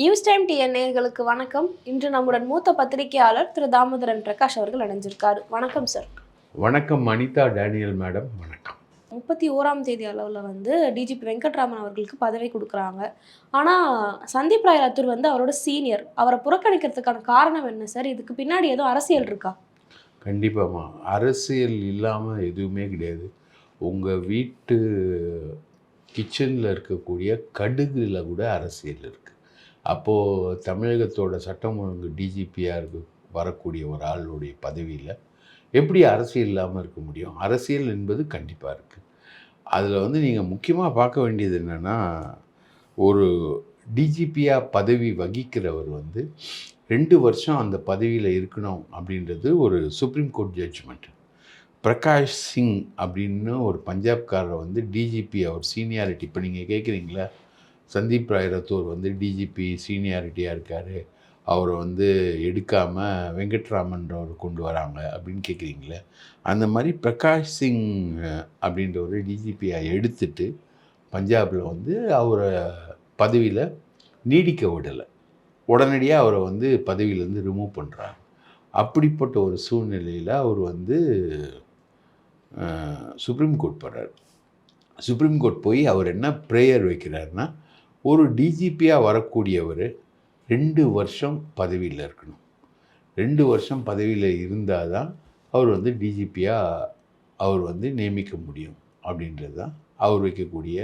News time டிஎன்ஏர்களுக்கு வணக்கம். இன்று நம்முடன் மூத்த பத்திரிகையாளர் திரு தாமோதரன் பிரகாஷ் அவர்கள் இணைஞ்சிருக்காரு. வணக்கம் சார் வணக்கம் அனிதா டேனியல் மேடம். வணக்கம். முப்பத்தி ஓராம் தேதி அளவில் வந்து டிஜிபி வெங்கட்ராமன் அவர்களுக்கு பதவி கொடுக்குறாங்க. ஆனால் சந்தீப் ராய் ரத்தூர் வந்து அவரோட சீனியர் அவரை புறக்கணிக்கிறதுக்கான காரணம் என்ன சார் இதுக்கு பின்னாடி எதுவும் அரசியல் இருக்கா? கண்டிப்பாம்மா. அரசியல் இல்லாமல் எதுவுமே கிடையாது. உங்கள் வீட்டு கிச்சனில் இருக்கக்கூடிய கடுகுல கூட அரசியல் இருக்குது அப்போது தமிழகத்தோட சட்டம் ஒழுங்கு டிஜிபியாக இருக்கு வரக்கூடிய ஒரு ஆளுடைய பதவியில் எப்படி அரசியல் இல்லாமல் இருக்க முடியும்? அரசியல் என்பது கண்டிப்பாக இருக்குது அதில் வந்து நீங்கள் முக்கியமாக பார்க்க வேண்டியது என்னென்னா ஒரு டிஜிபியாக பதவி வகிக்கிறவர் வந்து ரெண்டு வருஷம் அந்த பதவியில் இருக்கணும் அப்படின்றது ஒரு supreme court judgement Prakash Singh அப்படின்னு ஒரு பஞ்சாப்காரரை வந்து டிஜிபி அவர் சீனியாரிட்டி இப்போ நீங்கள் கேட்குறீங்களா சந்தீப் ராயரத்தூர் வந்து டிஜிபி சீனியாரிட்டியாக இருக்கார். அவரை வந்து எடுக்காமல் வெங்கட்ராமன்றவர் கொண்டு வராங்க அப்படின்னு கேட்குறீங்களே அந்த மாதிரி பிரகாஷ் சிங் அப்படின்ற ஒரு டிஜிபியை எடுத்துட்டு பஞ்சாபில் வந்து அவரை பதவியில் நீடிக்க விடலை. உடனடியாக அவரை வந்து பதவியிலேருந்து ரிமூவ் பண்ணுறாங்க அப்படிப்பட்ட ஒரு சூழ்நிலையில் அவர் வந்து சுப்ரீம் கோர்ட் போகிறார் சுப்ரீம் கோர்ட் போய் அவர் என்ன ப்ரேயர் வைக்கிறாருன்னா ஒரு டிஜிபியாக வரக்கூடியவர் ரெண்டு வருஷம் பதவியில் இருக்கணும். ரெண்டு வருஷம் பதவியில் இருந்தால் தான் அவர் வந்து டிஜிபியாக அவர் வந்து நியமிக்க முடியும் அப்படின்றது தான் அவர் வைக்கக்கூடிய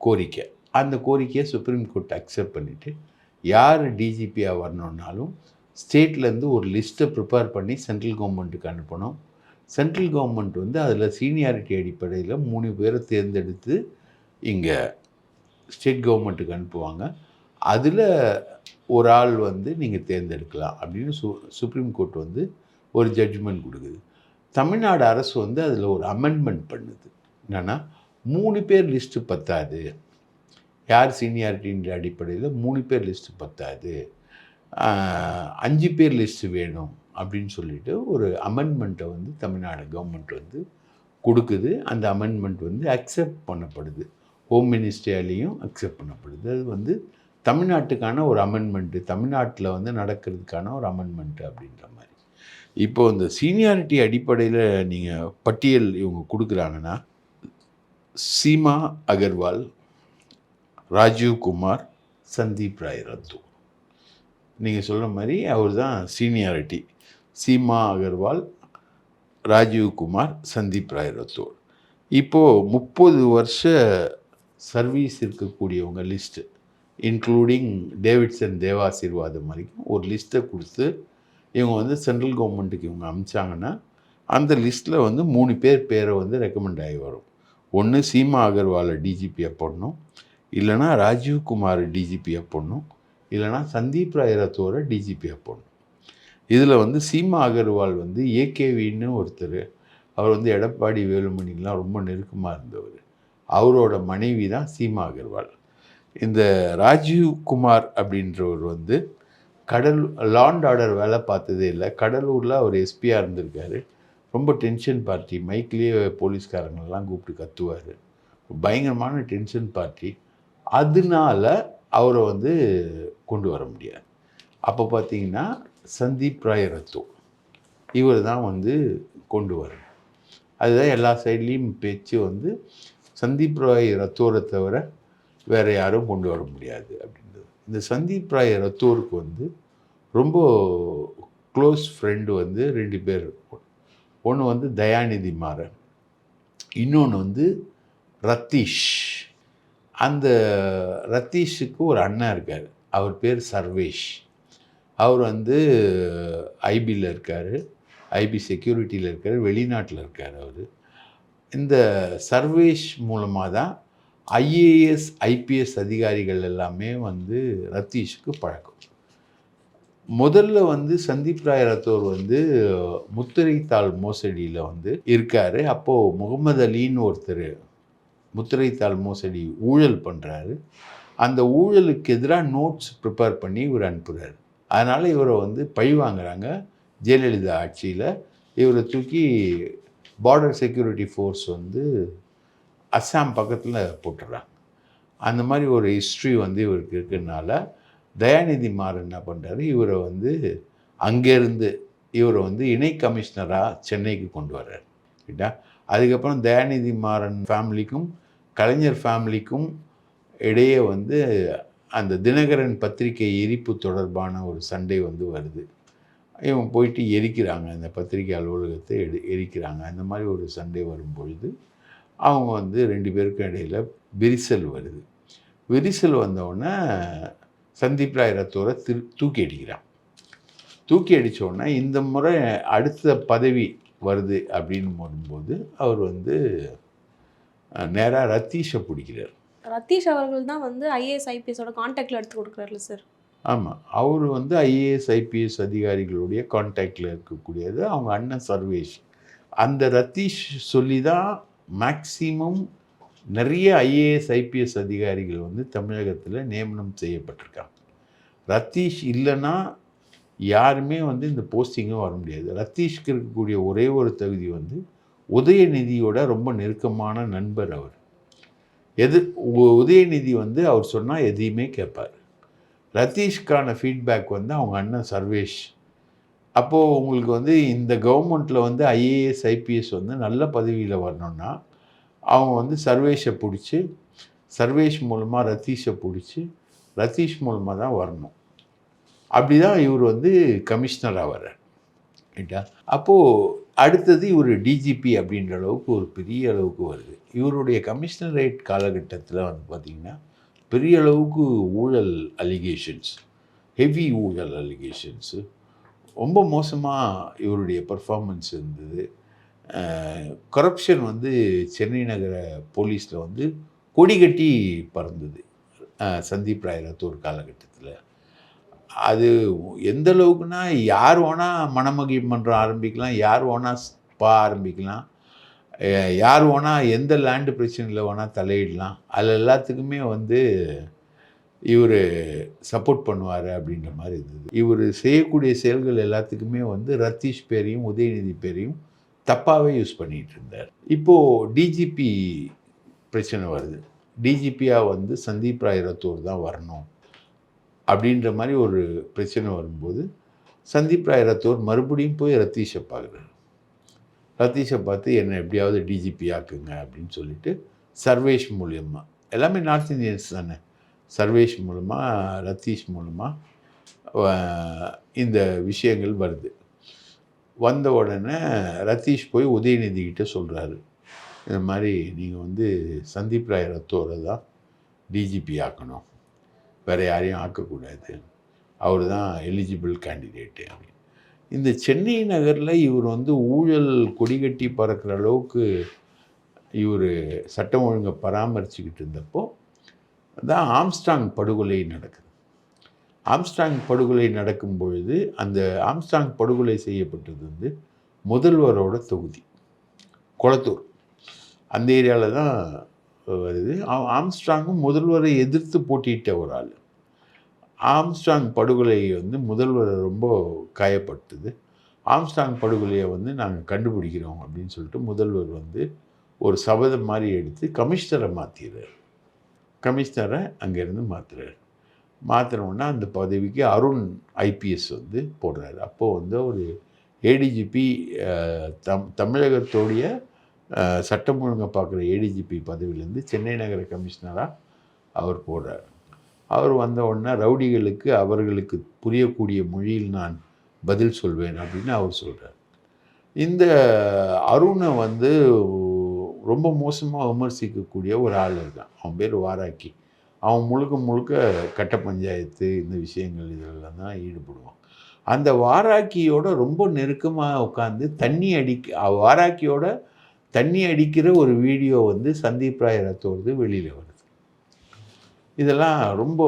கோரிக்கை. அந்த கோரிக்கையை சுப்ரீம் கோர்ட் அக்செப்ட் பண்ணிவிட்டு யார் டிஜிபியாக வரணுன்னாலும் ஸ்டேட்லேருந்து ஒரு லிஸ்ட்டை ப்ரிப்பேர் பண்ணி சென்ட்ரல் கவர்மெண்ட்டுக்கு அனுப்பணும். சென்ட்ரல் கவர்மெண்ட் வந்து அதில் சீனியாரிட்டி அடிப்படையில் மூணு பேரை தேர்ந்தெடுத்து இங்கே ஸ்டேட் கவர்மெண்ட்டுக்கு அனுப்புவாங்க. அதில் ஒரு ஆள் வந்து நீங்கள் தேர்ந்தெடுக்கலாம் அப்படின்னு சு சுப்ரீம் கோர்ட் வந்து ஒரு ஜட்ஜ்மெண்ட் கொடுக்குது. தமிழ்நாடு அரசு வந்து அதில் ஒரு அமெண்ட்மெண்ட் பண்ணுது. என்னென்னா மூணு பேர் லிஸ்ட்டு பத்தாது. யார் சீனியாரிட்டின்ற அடிப்படையில் மூணு பேர் லிஸ்ட்டு பத்தாது. அஞ்சு பேர் லிஸ்ட்டு வேணும் அப்படின்னு சொல்லிட்டு ஒரு அமெண்ட்மெண்ட்டை வந்து தமிழ்நாடு கவர்மெண்ட் வந்து கொடுக்குது. அந்த அமெண்ட்மெண்ட் வந்து அக்செப்ட் பண்ணப்படுது. ஹோம் மினிஸ்ட்ரியாலேயும் அக்செப்ட் பண்ணப்படுது. அது வந்து தமிழ்நாட்டுக்கான ஒரு அமெண்ட்மெண்ட்டு தமிழ்நாட்டில் வந்து நடக்கிறதுக்கான ஒரு அமெண்ட்மெண்ட்டு அப்படின்ற மாதிரி. இப்போ இந்த சீனியாரிட்டி அடிப்படையில் நீங்கள் பட்டியல் இவங்க கொடுக்குறாங்கன்னா சீமா அகர்வால் ராஜீவ் குமார் சந்தீப் ராய் ரத்து நீங்கள் சொல்கிற மாதிரி அவர் தான் சீனியாரிட்டி சீமா அகர்வால் ராஜீவ் குமார் சந்தீப் ராய் ரத்தோர் இப்போது முப்பது வருஷ சர்வீஸ் இருக்கக்கூடியவங்க லிஸ்ட்டு இன்க்ளூடிங் டேவிட்சன் தேவாசீர்வாதம் வரைக்கும் ஒரு லிஸ்ட்டை கொடுத்து இவங்க வந்து சென்ட்ரல் கவர்மெண்ட்டுக்கு இவங்க அமிச்சாங்கன்னா அந்த லிஸ்ட்டில் வந்து மூணு பேர் பேரை வந்து ரெக்கமெண்ட் ஆகி வரும். ஒன்று சீமா அகர்வாலை டிஜிபியாக போடணும். இல்லைனா ராஜீவ் குமார் டிஜிபியாக போடணும். இல்லைனா சந்தீப் ராய் ரத்தோரை டிஜிபியாக போடணும். இதில் வந்து சீமா அகர்வால் வந்து ஏகேவின்னு ஒருத்தர் அவர் வந்து எடப்பாடி வேலுமணிலாம் ரொம்ப நெருக்கமாக இருந்தவர். அவரோட மனைவி தான் சீமா அகர்வால். இந்த ராஜீவ் குமார் அப்படின்றவர் வந்து கடல் லாண்ட் ஆர்டர் வேலை பார்த்ததே இல்லை. கடலூரில் அவர் எஸ்பியாக இருந்திருக்காரு. ரொம்ப டென்ஷன் பார்ட்டி. மைக்லேயே போலீஸ்காரங்களெலாம் கூப்பிட்டு கத்துவார். பயங்கரமான டென்ஷன் பார்ட்டி. அதனால அவரை வந்து கொண்டு வர முடியாது. அப்போ பார்த்தீங்கன்னா சந்தீப் ராய் ரத்தோ இவர் தான் வந்து கொண்டு வரணும் அதுதான் எல்லா சைட்லேயும் பேச்சு வந்து சந்தீப் ராய் ரத்தோரை தவிர வேறு யாரும் கொண்டு வர முடியாது அப்படின்றது. இந்த சந்தீப் ராய் ரத்தோருக்கு வந்து ரொம்ப க்ளோஸ் ஃப்ரெண்டு வந்து ரெண்டு பேர் ஒன்று வந்து தயாநிதி மாறன். இன்னொன்று வந்து ரத்தீஷ். அந்த ரத்தீஷுக்கு ஒரு அண்ணன் இருக்கார். அவர் பேர் சர்வேஷ். அவர் வந்து ஐபியில் இருக்கார். ஐபி செக்யூரிட்டியில் இருக்கார். வெளிநாட்டில் இருக்கார் அவர். இந்த சர்வேஷ் மூலமாக தான் ஐஏஎஸ் ஐபிஎஸ் அதிகாரிகள் எல்லாமே வந்து ரத்தீஷுக்கு பழக்கம். முதல்ல வந்து சந்தீப் ராய் ரத்தோர் வந்து முத்திரைத்தாள் மோசடியில் வந்து இருக்கார். அப்போது முகமது அலின்னு ஒருத்தர் முத்திரைத்தாள் மோசடி ஊழல் பண்ணுறாரு அந்த ஊழலுக்கு எதிராக நோட்ஸ் ப்ரிப்பேர் பண்ணி இவர் அனுப்புகிறார் அதனால் இவரை வந்து பழி வாங்குறாங்க ஜெயலலிதா ஆட்சியில். இவரை தூக்கி பார்டர் செக்யூரிட்டி ஃபோர்ஸ் வந்து அஸ்ஸாம் பக்கத்தில் போட்டுடுறாங்க அந்த மாதிரி ஒரு ஹிஸ்ட்ரி வந்து இவருக்கு இருக்கிறதுனால தயாநிதி மாறன் என்ன பண்ணுறாரு இவரை வந்து அங்கேருந்து இவரை வந்து இணை கமிஷனராக சென்னைக்கு கொண்டு வர்றாரு. கிட்டா அதுக்கப்புறம் தயாநிதி மாறன் ஃபேமிலிக்கும் கலைஞர் ஃபேமிலிக்கும் இடையே வந்து அந்த தினகரன் பத்திரிகை எரிப்பு தொடர்பான ஒரு சண்டை வந்து வருது. இவன் போயிட்டு எரிக்கிறாங்க. அந்த பத்திரிகை அலுவலகத்தை எடு எரிக்கிறாங்க. அந்த மாதிரி ஒரு சண்டை வரும் பொழுது அவங்க வந்து ரெண்டு பேருக்கும் இடையில விரிசல் வருது. விரிசல் வந்தவுடனே சந்தீப் ராய் ரத்தோரை திரு தூக்கி அடிக்கிறான். தூக்கி அடித்தோடனே இந்த முறை அடுத்த பதவி வருது அப்படின்னு வரும்போது அவர் வந்து நேராக ரத்தீஷை பிடிக்கிறார். ரத்தீஷ் அவர்கள் தான் வந்து ஐஏஎஸ் ஐபிஎஸோட காண்டாக்டில் எடுத்து கொடுக்குறாருல சார் ஆமாம் அவர் வந்து ஐஏஎஸ் ஐபிஎஸ் அதிகாரிகளுடைய கான்டாக்டில் இருக்கக்கூடியது. அவங்க அண்ணன் சர்வேஷ். அந்த ரத்தீஷ் சொல்லி தான் மேக்சிமம் நிறைய ஐஏஎஸ் ஐபிஎஸ் அதிகாரிகள் வந்து தமிழகத்தில் நியமனம் செய்யப்பட்டிருக்காங்க. ரத்தீஷ் இல்லைன்னா யாருமே வந்து இந்த போஸ்டிங்கும் வர முடியாது. ரத்தீஷ்க்கு இருக்கக்கூடிய ஒரே ஒரு தகுதி வந்து உதயநிதியோட ரொம்ப நெருக்கமான நண்பர் அவர். எது உ- உதயநிதி வந்து அவர் சொன்னால் எதையுமே கேட்பார். ரத்தீஷ்கான ஃபீட்பேக் வந்து அவங்க அண்ணன் சர்வேஷ். அப்போது உங்களுக்கு வந்து இந்த கவர்மெண்ட்டில் வந்து ஐஏஎஸ் ஐபிஎஸ் வந்து நல்ல பதவியில் வரணும்னா அவங்க வந்து சர்வேஷை பிடிச்சி சர்வேஷ் மூலமாக ரத்தீஷை பிடிச்சி ரத்தீஷ் மூலமாக தான் வரணும். அப்படி தான் இவர் வந்து கமிஷனராக வர்றார். ரைட்டா அப்போது அடுத்தது இவர் டிஜிபி அப்படின்ற அளவுக்கு ஒரு பெரிய அளவுக்கு வருது. இவருடைய கமிஷனரேட் காலகட்டத்தில் வந்து பார்த்திங்கன்னா பெரிய அளவுக்கு ஊழல் அலிகேஷன்ஸ் ஹெவி ஊழல் அலிகேஷன்ஸு ரொம்ப மோசமாக இவருடைய பர்ஃபார்மன்ஸ் இருந்தது. கரப்ஷன் வந்து சென்னை நகர போலீஸில் வந்து கொடி கட்டி பறந்தது. சந்தீப் ராய் ரத்தோர் காலகட்டத்தில். அது எந்த அளவுக்குன்னா யார் வேணால் மணமகி மன்றம் ஆரம்பிக்கலாம் யார் வேணால் ஸ்பா ஆரம்பிக்கலாம். யார் வேணால் எந்த லேண்டு பிரச்சனையில் வேணால் தலையிடலாம். அதில் எல்லாத்துக்குமே வந்து இவர் சப்போர்ட் பண்ணுவார் அப்படின்ற மாதிரி இருந்தது. இவர் செய்யக்கூடிய செயல்கள் எல்லாத்துக்குமே வந்து ரத்தீஷ் பேரையும் உதயநிதி பேரையும் தப்பாகவே யூஸ் பண்ணிகிட்டு இருந்தார். இப்போது டிஜிபி பிரச்சனை வருது. டிஜிபியாக வந்து சந்தீப் ராய் ரத்தோர் தான் வரணும் அப்படின்ற மாதிரி ஒரு பிரச்சனை வரும்போது சந்தீப் ராய் ரத்தோர் மறுபடியும் போய் ரத்தீஷை பார்க்குறாரு. ரத்தீஷை பார்த்து என்னை எப்படியாவது டிஜிபி ஆக்குங்க அப்படின்னு சொல்லிட்டு சர்வேஷ் மூலியமாக எல்லாமே நார்த் இந்தியன்ஸ் தானே சர்வேஷ் மூலமாக ரத்தீஷ் மூலமாக இந்த விஷயங்கள் வருது. வந்த உடனே ரத்தீஷ் போய் உதயநிதிக்கிட்ட சொல்கிறாரு இந்த மாதிரி நீங்கள் வந்து சந்தீப் ராய் ரத்தோரை தான் டிஜிபி ஆக்கணும் வேறு யாரையும் ஆக்கக்கூடாது அவர் தான் எலிஜிபிள் கேண்டிடேட்டு அப்படின்னு. இந்த சென்னை நகரில் இவர் வந்து ஊழல் கொடிகட்டி பறக்கிற அளவுக்கு இவர் சட்டம் ஒழுங்கை பராமரிச்சுக்கிட்டு இருந்தப்போ தான் ஆம்ஸ்டாங் படுகொலை நடக்குது. ஆம்ஸ்டாங் படுகொலை நடக்கும் பொழுது அந்த ஆம்ஸ்டாங் படுகொலை செய்யப்பட்டது வந்து முதல்வரோட தொகுதி குளத்தூர். அந்த ஏரியாவில் தான் வருது. ஆம்ஸ்டாங்கும் ஆம்ஸ்ட்ராங்கும் முதல்வரை எதிர்த்து போட்டியிட்ட ஒரு ஆள். ஆம்ஸ்டாங் படுகொலை வந்து முதல்வர் ரொம்ப காயப்படுத்துது. ஆம்ஸ்டாங் படுகொலையை வந்து நாங்கள் கண்டுபிடிக்கிறோம் அப்படின்னு சொல்லிட்டு முதல்வர் வந்து ஒரு சபதம் மாதிரி எடுத்து கமிஷனரை மாற்றிடுறார் கமிஷனரை அங்கேருந்து மாற்றுறாரு மாற்றினோன்னா அந்த பதவிக்கு அருண் ஐபிஎஸ் வந்து போடுறாரு. அப்போது வந்து ஒரு ஏடிஜிபி தம் தமிழகத்தோடைய சட்டம் ஒழுங்கை பார்க்குற ஏடிஜிபி பதவியிலேருந்து சென்னை நகர கமிஷனராக அவர் போடுறார். அவர் வந்த உடனே ரவுடிகளுக்கு அவர்களுக்கு புரியக்கூடிய மொழியில் நான் பதில் சொல்வேன் அப்படின்னு அவர் சொல்கிறார் இந்த அருணை வந்து ரொம்ப மோசமாக விமர்சிக்கக்கூடிய ஒரு ஆள் இருக்கான் அவன் பேர் வாராக்கி. அவன் முழுக்க முழுக்க கட்ட பஞ்சாயத்து இந்த விஷயங்கள் இதெல்லாம் தான் ஈடுபடுவான். அந்த வாராக்கியோட ரொம்ப நெருக்கமாக உட்காந்து தண்ணி அடிக்க வாராக்கியோட தண்ணி அடிக்கிற ஒரு வீடியோ வந்து சந்தீப் ராய் ரத்தோடது வெளியில் வருது. இதெல்லாம் ரொம்ப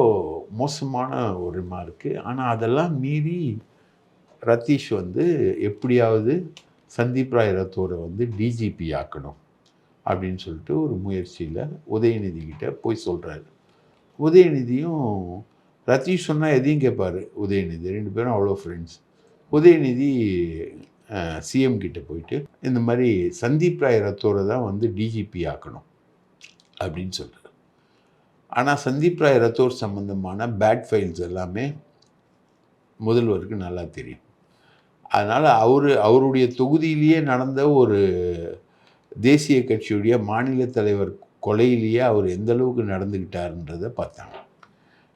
மோசமான ஒரு மார்க்கு ஆனால் அதெல்லாம் மீறி ரத்தீஷ் வந்து எப்படியாவது சந்தீப் ராய் ரத்தோரை வந்து டிஜிபி ஆக்கணும் அப்படின்னு சொல்லிட்டு ஒரு முயற்சியில் உதயநிதி கிட்ட போய் சொல்கிறாரு உதயநிதியும் ரத்தீஷ் சொன்னால் எதையும் கேட்பார். உதயநிதி ரெண்டு பேரும் அவ்வளோ ஃப்ரெண்ட்ஸ் உதயநிதி சிஎம் கிட்ட போயிட்டு இந்த மாதிரி சந்தீப் ராய் ரத்தோரை தான் வந்து டிஜிபி ஆக்கணும் அப்படின்னு சொல்கிறார் ஆனால் சந்தீப் ராய் ரத்தோர் சம்மந்தமான பேட் ஃபைல்ஸ் எல்லாமே முதல்வருக்கு நல்லா தெரியும். அதனால் அவர் அவருடைய தொகுதியிலேயே நடந்த ஒரு தேசிய கட்சியுடைய மாநில தலைவர் கொலையிலேயே அவர் எந்த அளவுக்கு நடந்துக்கிட்டாருன்றதை பார்த்தாங்க.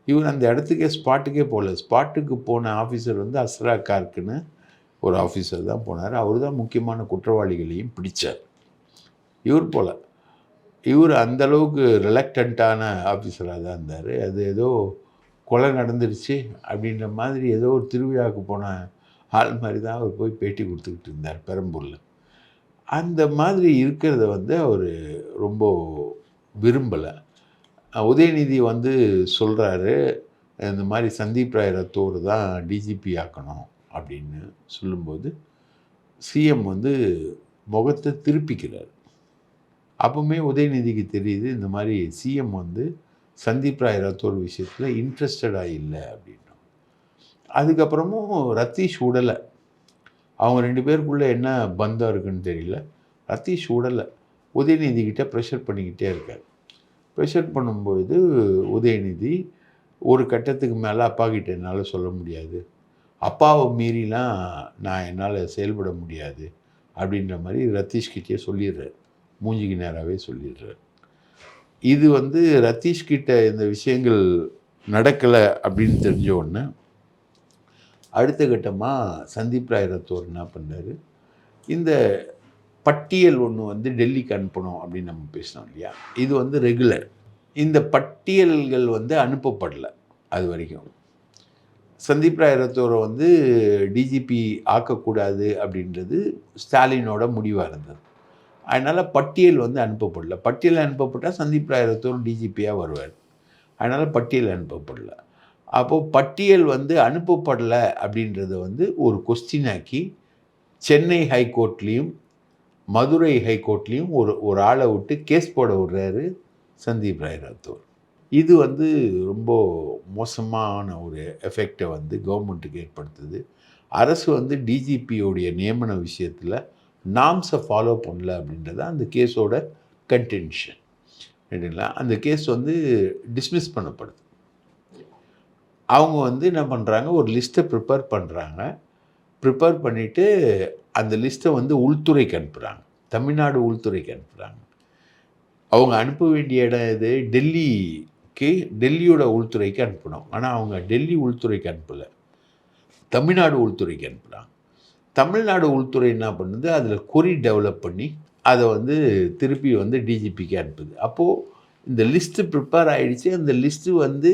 இவர் அந்த இடத்துக்கே ஸ்பாட்டுக்கே போகல. ஸ்பாட்டுக்கு போன ஆஃபீஸர் வந்து அஸ்ரா கார்க்குன்னு ஒரு ஆஃபீஸர் தான் போனார். அவர் தான் முக்கியமான குற்றவாளிகளையும் பிடிச்சார். இவர் போல. இவர் அந்தளவுக்கு ரிலக்டண்ட்டான ஆஃபீஸராக தான் இருந்தார். அது ஏதோ கொலை நடந்துருச்சு அப்படின்ற மாதிரி ஏதோ ஒரு திருவிழாவுக்கு போன ஆள் மாதிரி தான் அவர் போய் பேட்டி கொடுத்துக்கிட்டு இருந்தார் பெரம்பூரில் அந்த மாதிரி இருக்கிறத வந்து அவர் ரொம்ப விரும்பலை. உதயநிதி வந்து சொல்கிறாரு இந்த மாதிரி சந்தீப் ராய் ரத்தோர் தான் டிஜிபி ஆக்கணும் அப்படின்னு சொல்லும்போது சிஎம் வந்து முகத்தை திருப்பிக்கிறார். அப்போவுமே உதயநிதிக்கு தெரியுது இந்த மாதிரி சிஎம் வந்து சந்தீப் ராய் ரத்தோர் விஷயத்தில் இன்ட்ரெஸ்டடாக இல்லை அப்படின்ட்டு அதுக்கப்புறமும் ரத்தீஷ் உடலை. அவங்க ரெண்டு பேருக்குள்ளே என்ன பந்தம் இருக்குன்னு தெரியல. ரத்தீஷ் உடலை. உதயநிதிக்கிட்ட ப்ரெஷர் பண்ணிக்கிட்டே இருக்கார். ப்ரெஷர் பண்ணும்போது உதயநிதி ஒரு கட்டத்துக்கு மேலே அப்பா கிட்ட என்னால் சொல்ல முடியாது. அப்பாவை மீறிலாம் நான் என்னால் செயல்பட முடியாது அப்படின்ற மாதிரி ரத்தீஷ்கிட்டே சொல்லிடுறாரு. மூஞ்சிக்கு நேராகவே சொல்லிடுறார். இது வந்து ரத்தீஷ்கிட்ட இந்த விஷயங்கள் நடக்கலை அப்படின்னு தெரிஞ்ச உடனே அடுத்த கட்டமாக சந்தீப் ராய் ரத்தோர் என்ன பண்ணார் இந்த பட்டியல் ஒன்று வந்து டெல்லிக்கு அனுப்பணும் அப்படின்னு நம்ம பேசினோம் இல்லையா? இது வந்து ரெகுலர் இந்த பட்டியல்கள் வந்து அனுப்பப்படலை அது வரைக்கும். சந்தீப் ராய் ரத்தோரை வந்து டிஜிபி ஆக்கக்கூடாது அப்படின்றது ஸ்டாலினோட முடிவாக இருந்தது. அதனால் பட்டியல் வந்து அனுப்பப்படல. பட்டியல் அனுப்பப்பட்டால் சந்தீப் ராய் டிஜிபியாக வருவார். அதனால் பட்டியல் அனுப்பப்படல. அப்போது பட்டியல் வந்து அனுப்பப்படலை அப்படின்றத வந்து ஒரு கொஸ்டின் ஆக்கி சென்னை ஹைகோர்ட்லேயும் மதுரை ஹைகோர்ட்லேயும் ஒரு ஒரு ஆளை விட்டு கேஸ் போட விடுறாரு சந்தீப் ராய் ராத்தூர். இது வந்து ரொம்ப மோசமான ஒரு எஃபெக்டை வந்து கவர்மெண்ட்டுக்கு ஏற்படுத்துது. அரசு வந்து டிஜிபியோடைய நியமன விஷயத்தில் நாம்ஸை ஃபாலோ பண்ணல அப்படின்றது அந்த கேஸோட கன்டென்ஷன் ரைட்டுங்களா அந்த கேஸ் வந்து டிஸ்மிஸ் பண்ணப்படுது. அவங்க வந்து என்ன பண்ணுறாங்க ஒரு லிஸ்ட்டை ப்ரிப்பேர் பண்ணுறாங்க ப்ரிப்பேர் பண்ணிவிட்டு அந்த லிஸ்ட்டை வந்து உள்துறைக்கு அனுப்புகிறாங்க தமிழ்நாடு உள்துறைக்கு அனுப்புகிறாங்க அவங்க அனுப்ப வேண்டிய இடம் இது டெல்லிக்கு டெல்லியோட உள்துறைக்கு அனுப்பணும். ஆனால் அவங்க டெல்லி உள்துறைக்கு அனுப்பலை. தமிழ்நாடு உள்துறைக்கு அனுப்புகிறாங்க தமிழ்நாடு உள்துறை என்ன பண்ணுது? அதில் கொரி டெவலப் பண்ணி அதை வந்து திருப்பி வந்து டிஜிபிக்கு அனுப்புது. அப்போது இந்த லிஸ்ட்டு ப்ரிப்பேர் ஆகிடுச்சு அந்த லிஸ்ட்டு வந்து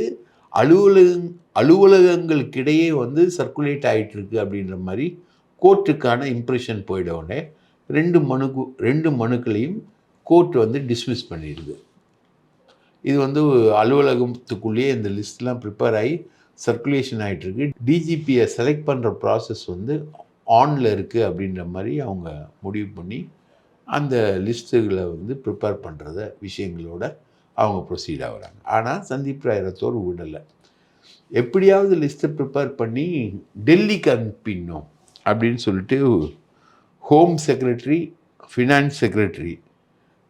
அலுவலக அலுவலகங்களுக்கிடையே வந்து சர்க்குலேட் ஆகிட்டுருக்கு அப்படின்ற மாதிரி கோர்ட்டுக்கான இம்ப்ரெஷன் போயிட உடனே ரெண்டு மனுக்கு ரெண்டு மனுக்களையும் கோர்ட் வந்து டிஸ்மிஸ் பண்ணிடுது. இது வந்து அலுவலகத்துக்குள்ளேயே இந்த லிஸ்ட்லாம் ப்ரிப்பேர் ஆகி சர்க்குலேஷன் ஆகிட்டுருக்கு டிஜிபியை செலக்ட் பண்ணுற ப்ராசஸ் வந்து ஆனில் இருக்குது அப்படின்ற மாதிரி அவங்க முடிவு பண்ணி அந்த லிஸ்ட்டுகளை வந்து ப்ரிப்பேர் பண்ணுறத விஷயங்களோட அவங்க ப்ரொசீட் ஆகுறாங்க. ஆனால் சந்தீப் ராய் ரத்தோர் விடலை. எப்படியாவது லிஸ்ட்டை ப்ரிப்பேர் பண்ணி டெல்லிக்கு அனுப்பிடணும் அப்படின்னு சொல்லிட்டு home secretary finance secretary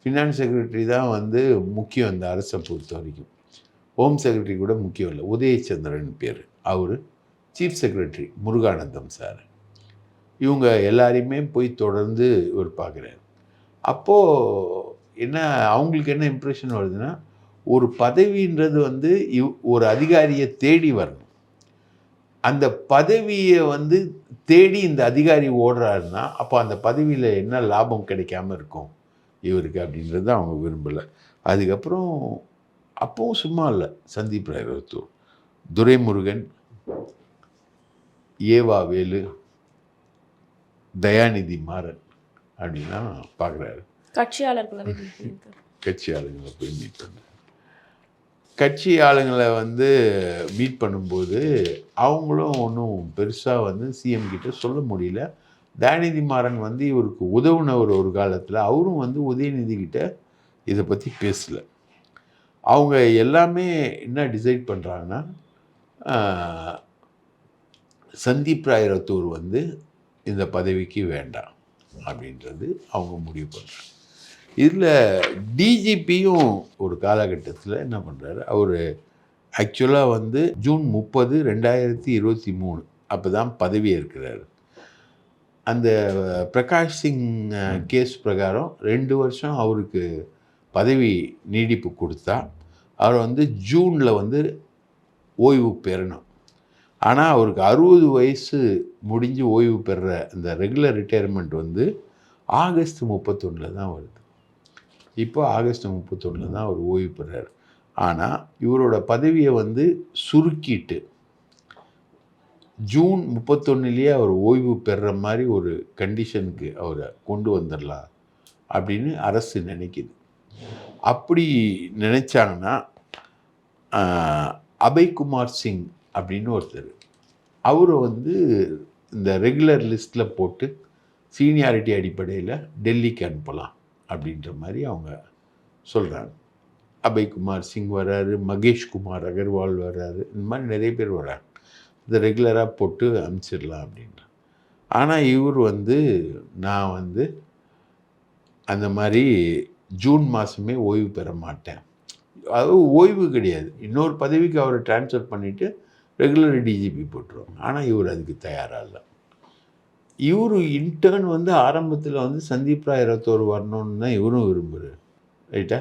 finance secretary தான் வந்து முக்கியம் இந்த அரசை பொறுத்த வரைக்கும். ஹோம் செக்ரட்டரி கூட முக்கியம் இல்லை. உதயச்சந்திரன் பேர். அவர் சீஃப் செக்ரட்டரி முருகானந்தம் சார். இவங்க எல்லாரையுமே போய் தொடர்ந்து இவர் பார்க்குறாரு. அப்போது என்ன அவங்களுக்கு என்ன இம்ப்ரெஷன் வருதுன்னா ஒரு பதவின்றது வந்து இவ் ஒரு அதிகாரியை தேடி வரணும். அந்த பதவியை வந்து தேடி இந்த அதிகாரி ஓடுறாருன்னா அப்போ அந்த பதவியில் என்ன லாபம் கிடைக்காம இருக்கும் இவருக்கு அப்படின்றது அவங்க விரும்பலை. அதுக்கப்புறம் அப்பவும் சும்மா இல்லை சந்தீப் ராய் ரத்தூர் துரைமுருகன் ஏவா வேலு தயாநிதி மாறன் அப்படின்னா பார்க்குறாரு. கட்சியாளர்களை. கட்சி ஆளுங்களை போய் மீட் பண்ண கட்சி ஆளுங்களை வந்து மீட் பண்ணும்போது அவங்களும் ஒன்றும் பெருசாக வந்து சிஎம் கிட்ட சொல்ல முடியல. தயாநிதி மாறன் வந்து இவருக்கு உதவுனவர் ஒரு காலத்தில் அவரும் வந்து உதயநிதி கிட்ட இதை பற்றி பேசல. அவங்க எல்லாமே என்ன டிசைட் பண்ணுறாங்கன்னா சந்தீப் ராய் ரத்தூர் வந்து இந்த பதவிக்கு வேண்டாம் அப்படின்றது அவங்க முடிவு பண்ணுறாங்க இதில் டிஜிபியும் ஒரு காலகட்டத்தில் என்ன பண்ணுறாரு அவர் ஆக்சுவலாக வந்து ஜூன் முப்பது ரெண்டாயிரத்தி இருபத்தி மூணு அப்போ தான் பதவி இருக்கிறார் அந்த பிரகாஷ் சிங் கேஸ் பிரகாரம் ரெண்டு வருஷம் அவருக்கு பதவி நீடிப்பு கொடுத்தா அவர் வந்து ஜூனில் வந்து ஓய்வு பெறணும். ஆனால் அவருக்கு அறுபது வயசு முடிஞ்சு ஓய்வு பெறுற அந்த ரெகுலர் ரிட்டையர்மெண்ட் வந்து ஆகஸ்ட் முப்பத்தொன்னில் தான் வருது. இப்போ ஆகஸ்ட் முப்பத்தொன்னில் தான் அவர் ஓய்வு பெறார். ஆனால் இவரோட பதவியை வந்து சுருக்கிட்டு ஜூன் முப்பத்தொன்னுலேயே அவர் ஓய்வு பெறுற மாதிரி ஒரு கண்டிஷனுக்கு அவரை கொண்டு வந்துடலாம் அப்படின்னு அரசு நினைக்குது. அப்படி நினச்சாங்கன்னா அபய்குமார் சிங் அப்படின்னு ஒருத்தர் அவரை வந்து இந்த ரெகுலர் லிஸ்ட்டில் போட்டு சீனியாரிட்டி அடிப்படையில் டெல்லிக்கு அனுப்பலாம் அப்படின்ற மாதிரி அவங்க சொல்கிறாங்க அபய் குமார் சிங் வர்றாரு மகேஷ் குமார் அகர்வால் வர்றாரு இந்த மாதிரி நிறைய பேர் வராங்க. இதை ரெகுலராக போட்டு அனுப்பிச்சிடலாம் அப்படின்ற. ஆனால் இவர் வந்து நான் வந்து அந்த மாதிரி ஜூன் மாதமே ஓய்வு பெற மாட்டேன். அது ஓய்வு கிடையாது. இன்னொரு பதவிக்கு அவரை ட்ரான்ஸ்ஃபர் பண்ணிவிட்டு ரெகுலர் டிஜிபி போட்டுருவாங்க. ஆனால் இவர் அதுக்கு தயாராக இல்லை இவர் இன்டர்ன் வந்து ஆரம்பத்தில் வந்து சந்தீப் ராய் ரத்தோர் வரணும்னு தான் இவரும் விரும்புகிறார் ரைட்டா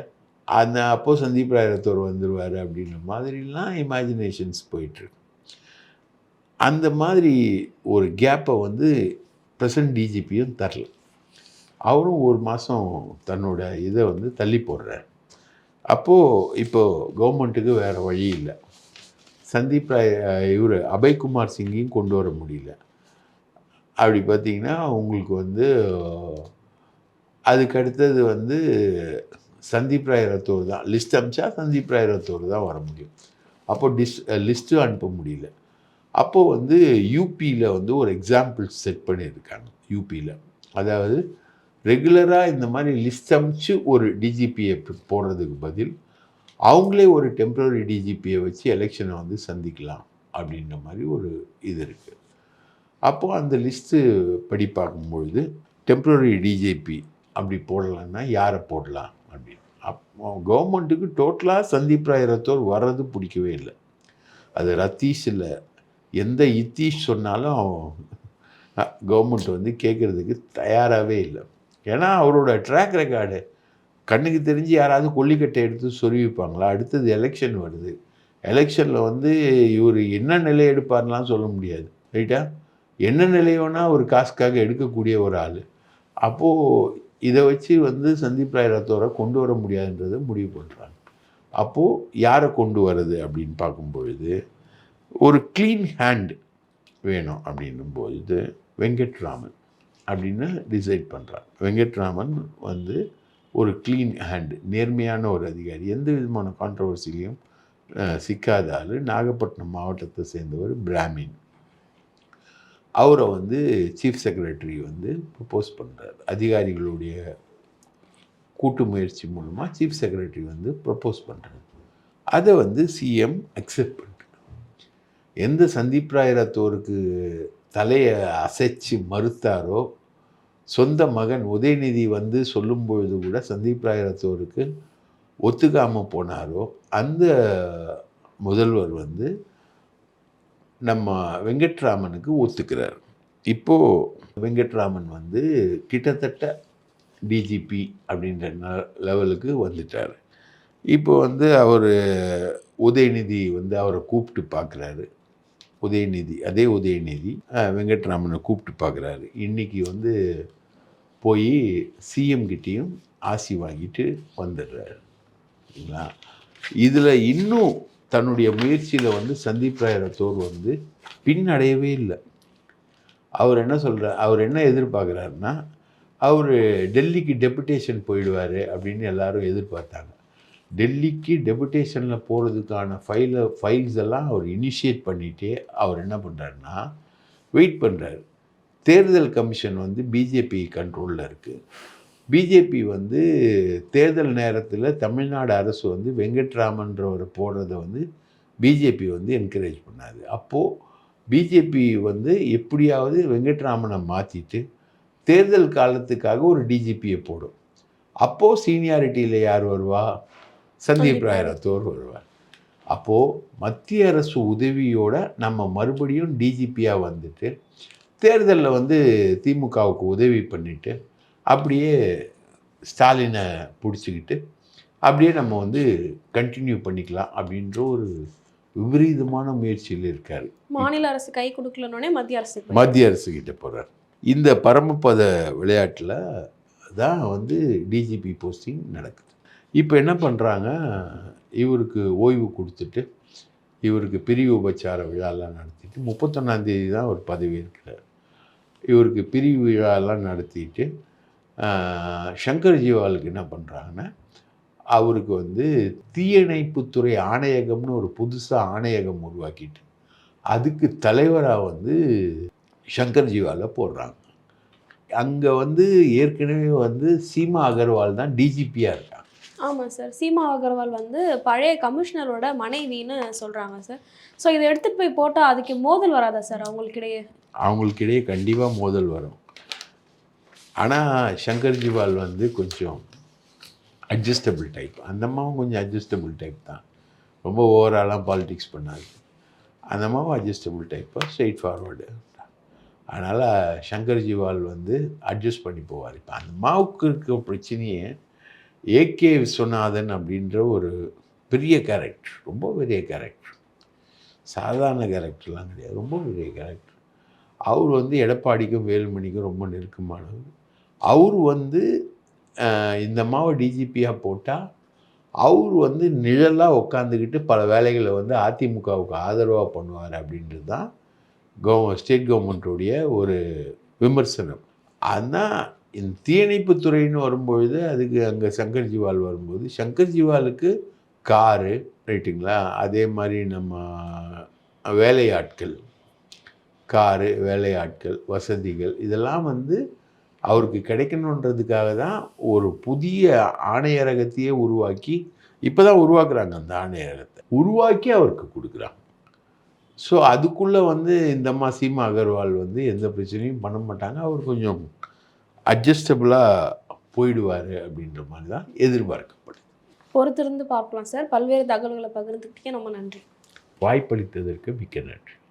அந்த அப்போது சந்தீப் ராய் ரத்தோர் வந்துடுவார் அப்படின்ற மாதிரிலாம் இமேஜினேஷன்ஸ் போயிட்டுருக்கு. அந்த மாதிரி ஒரு கேப்பை வந்து ப்ரெசன்ட் டிஜிபியும் தரல. அவரும் ஒரு மாதம் தன்னோட இதை வந்து தள்ளி போடுறார். அப்போது இப்போது கவர்மெண்ட்டுக்கு வேறு வழி இல்லை. சந்தீப் ராய் இவர் அபய்குமார் சிங்கையும் கொண்டு வர முடியல. அப்படி பார்த்தீங்கன்னா உங்களுக்கு வந்து அதுக்கு அடுத்தது வந்து சந்தீப் ராய் ரத்தோர் தான். லிஸ்ட் அமிச்சா சந்தீப் ராய் ரத்தோர் தான் வர முடியும். அப்போ டிஸ் லிஸ்ட்டும் அனுப்ப முடியல. அப்போது வந்து யூபியில் வந்து ஒரு எக்ஸாம்பிள் செட் பண்ணியிருக்காங்க யூபியில் அதாவது ரெகுலராக இந்த மாதிரி லிஸ்ட் அமிச்சு ஒரு டிஜிபியை போடுறதுக்கு பதில் அவங்களே ஒரு டெம்பரரி டிஜிபியை வச்சு எலெக்ஷனை வந்து சந்திக்கலாம் அப்படின்ற மாதிரி ஒரு இது இருக்குது அப்போது அந்த லிஸ்ட்டு படி பார்க்கும்பொழுது டெம்பரரி டிஜிபி அப்படி போடலான்னா யாரை போடலாம் அப்படின்னு. அப்போ கவர்மெண்ட்டுக்கு டோட்டலாக சந்தீப் ராய் ரத்தோர் வர்றது பிடிக்கவே இல்லை. அது ரத்தீஷ் இல்லை எந்த இத்தீஷ் சொன்னாலும் கவர்மெண்ட் வந்து கேட்குறதுக்கு தயாராகவே இல்லை. ஏன்னா அவரோட ட்ராக் ரெக்கார்டு கண்ணுக்கு தெரிஞ்சு யாராவது கொல்லிக்கட்டை எடுத்து சொருவிப்பாங்களா? அடுத்தது எலெக்ஷன் வருது. எலெக்ஷனில் வந்து இவர் என்ன நிலை எடுப்பார்லாம் சொல்ல முடியாது. ரைட்டா என்ன நிலையோனா ஒரு காசுக்காக எடுக்கக்கூடிய ஒரு ஆள். அப்போது இதை வச்சு வந்து சந்தீப் ராய் ரத்தோரை கொண்டு வர முடியாதுன்றதை முடிவு பண்ணுறாங்க அப்போது யாரை கொண்டு வர்றது அப்படின்னு பார்க்கும்பொழுது ஒரு க்ளீன் ஹேண்ட் வேணும் அப்படின்னும் பொழுது வெங்கட்ராமன் அப்படின்னு டிசைட் பண்ணுறார் வெங்கட்ராமன் வந்து ஒரு க்ளீன் ஹேண்டு நேர்மையான ஒரு அதிகாரி எந்த விதமான கான்ட்ரவர்சிலையும் சிக்காத ஆள் நாகப்பட்டினம் மாவட்டத்தை சேர்ந்தவர் பிராமின். அவரை வந்து சீஃப் செக்ரட்டரி வந்து ப்ரப்போஸ் பண்ணுறார் அதிகாரிகளுடைய கூட்டு முயற்சி மூலமாக சீஃப் செக்ரட்டரி வந்து ப்ரப்போஸ் பண்ணுறாரு அதை வந்து சிஎம் அக்செப்ட் பண்ணுறாரு எந்த சந்தீப் ராய் ரத்தோருக்கு தலையை அசைச்சு மறுத்தாரோ சொந்த மகன் உதயநிதி வந்து சொல்லும் பொழுது கூட சந்தீப் ராயரத்தோருக்கு ஒத்துக்காமல் போனாரோ அந்த முதல்வர் வந்து நம்ம வெங்கட்ராமனுக்கு ஒத்துக்கிறார். இப்போது வெங்கட்ராமன் வந்து கிட்டத்தட்ட டிஜிபி அப்படின்ற ந- லெவலுக்கு வந்துட்டார். இப்போ வந்து அவர் உதயநிதி வந்து அவரை கூப்பிட்டு பார்க்குறாரு. உதயநிதி அதே உதயநிதி வெங்கட்ராமனை கூப்பிட்டு பார்க்குறாரு இன்றைக்கி வந்து போய் சிஎம் கிட்டேயும் ஆசி வாங்கிட்டு வந்துடுறாரு. சரிங்களா இதில் இன்னும் தன்னுடைய முயற்சியில் வந்து சந்தீப் ராய் ரத்தோர் வந்து பின்னடையவே இல்லை. அவர் என்ன சொல்கிறார் அவர் என்ன எதிர்பார்க்குறாருன்னா அவர் டெல்லிக்கு டெபுடேஷன் போயிடுவார் அப்படின்னு எல்லாரும் எதிர்பார்த்தாங்க. டெல்லிக்கு டெபுடேஷனில் போகிறதுக்கான ஃபைலை ஃபைல்ஸ் எல்லாம் அவர் இனிஷியேட் பண்ணிகிட்டே அவர் என்ன பண்ணுறாருன்னா வெயிட் பண்ணுறாரு தேர்தல் கமிஷன் வந்து பிஜேபி கண்ட்ரோலில் இருக்குது பிஜேபி வந்து தேர்தல் நேரத்தில் தமிழ்நாடு அரசு வந்து வெங்கட்ராமன்றவர் போடுறத வந்து பிஜேபி வந்து என்கரேஜ் பண்ணாது அப்போது பிஜேபி வந்து எப்படியாவது வெங்கட்ராமனை மாற்றிட்டு தேர்தல் காலத்துக்காக ஒரு டிஜிபியை போடும். அப்போது சீனியாரிட்டியில் யார் வருவா? சந்தீப் ராய். ரத்தோர் வருவார் அப்போது மத்திய அரசு உதவியோட நம்ம மறுபடியும் டிஜிபியாக வந்துட்டு தேர்தலில் வந்து திமுகவுக்கு உதவி பண்ணிட்டு அப்படியே ஸ்டாலினை பிடிச்சிக்கிட்டு அப்படியே நம்ம வந்து கண்டினியூ பண்ணிக்கலாம் அப்படின்ற ஒரு விபரீதமான முயற்சியில் இருக்கார். மாநில அரசு கை கொடுக்கலன்னொடனே மத்திய அரசு மத்திய அரசு கிட்ட போகிறார் இந்த பரமபத விளையாட்டில் தான் வந்து டிஜிபி போஸ்டிங் நடக்குது. இப்போ என்ன பண்ணுறாங்க இவருக்கு ஓய்வு கொடுத்துட்டு இவருக்கு பிரிவு உபச்சார விழாலாம் நடத்திட்டு முப்பத்தொன்னாந்தேதி தான் ஒரு பதவி இருக்கிறார் இவருக்கு பிரிவு விழாலாம் நடத்திட்டு சங்கர் ஜீவாலுக்கு என்ன பண்ணுறாங்கன்னா அவருக்கு வந்து தீயணைப்புத்துறை ஆணையகம்னு ஒரு புதுசாக ஆணையகம் உருவாக்கிட்டு அதுக்கு தலைவராக வந்து சங்கர் ஜீவாவில் போடுறாங்க. அங்கே வந்து ஏற்கனவே வந்து சீமா அகர்வால் தான் டிஜிபியாக இருக்காங்க ஆமாம் சார். சீமா அகர்வால் வந்து பழைய கமிஷனரோட மனைவின்னு சொல்கிறாங்க சார். ஸோ இதை எடுத்துகிட்டு போய் போட்டால் அதுக்கு மோதல் வராதா சார் அவங்களுக்கிடையே? அவங்களுக்கிடையே கண்டிப்பாக மோதல் வரும். ஆனால் சங்கர் ஜிவால் வந்து கொஞ்சம் அட்ஜஸ்டபிள் டைப் அந்த அம்மாவும் கொஞ்சம் அட்ஜஸ்டபிள் டைப் தான். ரொம்ப ஓவராலாக பாலிடிக்ஸ் பண்ணாது. அந்த அம்மாவும் அட்ஜஸ்டபிள் டைப்பாக ஸ்ட்ரெயிட் ஃபார்வர்டு அதனால் சங்கர் ஜிவால் வந்து அட்ஜஸ்ட் பண்ணி போவார். இப்போ அந்த அம்மாவுக்கு இருக்க பிரச்சனையே ஏகே விஸ்வநாதன் அப்படின்ற ஒரு பெரிய கேரக்டர் ரொம்ப பெரிய கேரக்டர் சாதாரண கேரக்டர்லாம் கிடையாது ரொம்ப பெரிய கேரக்டர் அவர் வந்து எடப்பாடிக்கும் வேலுமணிக்கும் ரொம்ப நெருக்கமானவர். அவர் வந்து இந்த மாவை டிஜிபியாக போட்டால் அவர் வந்து நிழலாக உட்காந்துக்கிட்டு பல வேலைகளை வந்து அதிமுகவுக்கு ஆதரவாக பண்ணுவார் அப்படின்றது தான் கவ ஸ்டேட் கவர்மெண்ட்டுடைய ஒரு விமர்சனம். ஆனால் இந்த தீயணைப்பு துறைன்னு வரும்பொழுது அதுக்கு அங்கே சங்கர் ஜிவால் வரும்போது சங்கர் ஜிவாலுக்கு காரு ரைட்டுங்களா? அதே மாதிரி நம்ம வேலையாட்கள் காரு வேலையாட்கள் வசதிகள் இதெல்லாம் வந்து அவருக்கு கிடைக்கணுன்றதுக்காக தான் ஒரு புதிய ஆணையரகத்தையே உருவாக்கி இப்போ தான் உருவாக்குறாங்க அந்த ஆணையரகத்தை. உருவாக்கி அவருக்கு கொடுக்குறாங்க. ஸோ அதுக்குள்ளே வந்து இந்த அம்மா சீமா அகர்வால் வந்து எந்த பிரச்சனையும் பண்ண மாட்டாங்க. அவர் கொஞ்சம் அட்ஜஸ்டபுளாக போயிடுவார் அப்படின்ற மாதிரி தான் எதிர்பார்க்கப்படுது. பொறுத்திருந்து பார்க்கலாம் சார். பல்வேறு தகவல்களை பகிர்ந்துக்கிட்டே ரொம்ப நன்றி. வாய்ப்பளித்ததற்கு மிக்க நன்றி.